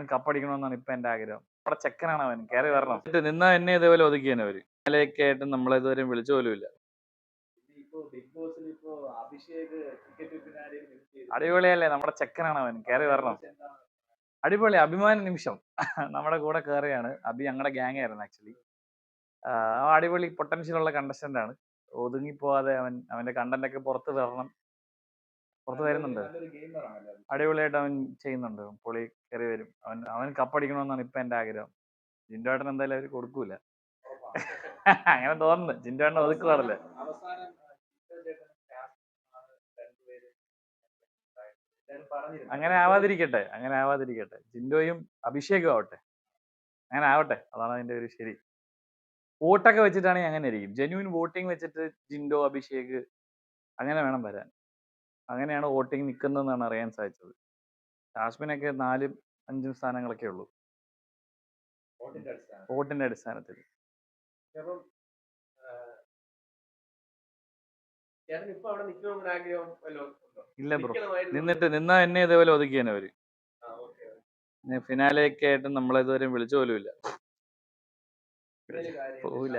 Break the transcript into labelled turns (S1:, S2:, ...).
S1: അവൻ കപ്പടിക്കണമെന്നാണ് ഇപ്പൊ എന്റെ ആഗ്രഹം. അവിടെ ചെക്കനാണ് അവൻ. കയറി വരണം. എന്നിട്ട് നിന്നാ എന്നെ ഇതേപോലെ ഒതുക്കിയാണ് അവർ. ഇന്നലെയൊക്കെ ആയിട്ട് നമ്മളെ ഇതുവരെ വിളിച്ചു പോലും ഇല്ല. അടിപൊളിയല്ലേ? നമ്മുടെ ചെക്കനാണ് അവൻ. കയറി വരണം. അടിപൊളി. അഭിമാന നിമിഷം. നമ്മുടെ കൂടെ കയറിയാണ് അഭി ഞങ്ങളുടെ ഗ്യാങ് ആയിരുന്നു ആക്ച്വലി അടിപൊളി പൊട്ടൻഷ്യൽ ഉള്ള കണ്ടസ്റ്റന്റ് ആണ്. ഒതുങ്ങിപ്പോവാതെ അവൻ അവന്റെ കണ്ടന്റ് ഒക്കെ പുറത്ത് വരണം. പുറത്ത് വരുന്നുണ്ട്. അടിപൊളിയായിട്ട് അവൻ ചെയ്യുന്നുണ്ട്. പൊളി കയറി വരും. അവൻ അവൻ കപ്പടിക്കണമെന്നാണ് ഇപ്പൊ എന്റെ ആഗ്രഹം. ജിൻഡോ ഏട്ടൻ എന്തായാലും അവർ കൊടുക്കൂല. അങ്ങനെ തോന്നുന്നു. ജിൻഡോ ഏട്ടൻ ഒതുക്കുവാറല്ലേ. അങ്ങനെ ആവാതിരിക്കട്ടെ. അങ്ങനെ ആവാതിരിക്കട്ടെ. ജിൻഡോയും അഭിഷേകും ആവട്ടെ. അങ്ങനെ ആവട്ടെ. അതാണ് അതിന്റെ ഒരു ശരി. വോട്ടൊക്കെ വെച്ചിട്ടാണെങ്കിൽ അങ്ങനെ ഇരിക്കും. ജെന്യൂൻ വോട്ടിംഗ് വെച്ചിട്ട് ജിൻഡോ അഭിഷേക് അങ്ങനെ വേണം വരാൻ. അങ്ങനെയാണ് വോട്ടിംഗ് നിൽക്കുന്നതെന്നാണ് അറിയാൻ സാധിച്ചത്. ജാസ്മിനൊക്കെ നാലും അഞ്ചും സ്ഥാനങ്ങളൊക്കെ ഉള്ളൂ.
S2: വോട്ടിന്റെ അടിസ്ഥാനം
S1: വോട്ടിന്റെ അടിസ്ഥാനത്തിൽ. ഇല്ല ബ്രോ. നിന്നിട്ട് നിന്നാ എന്നെ ഇതേപോലെ ഒതുക്കിയാണ്
S2: അവർ.
S1: ഫിനാലെയൊക്കെ ആയിട്ട് നമ്മളെ ഇതുവരെ വിളിച്ചു പോലും ഇല്ല പോവില്ല.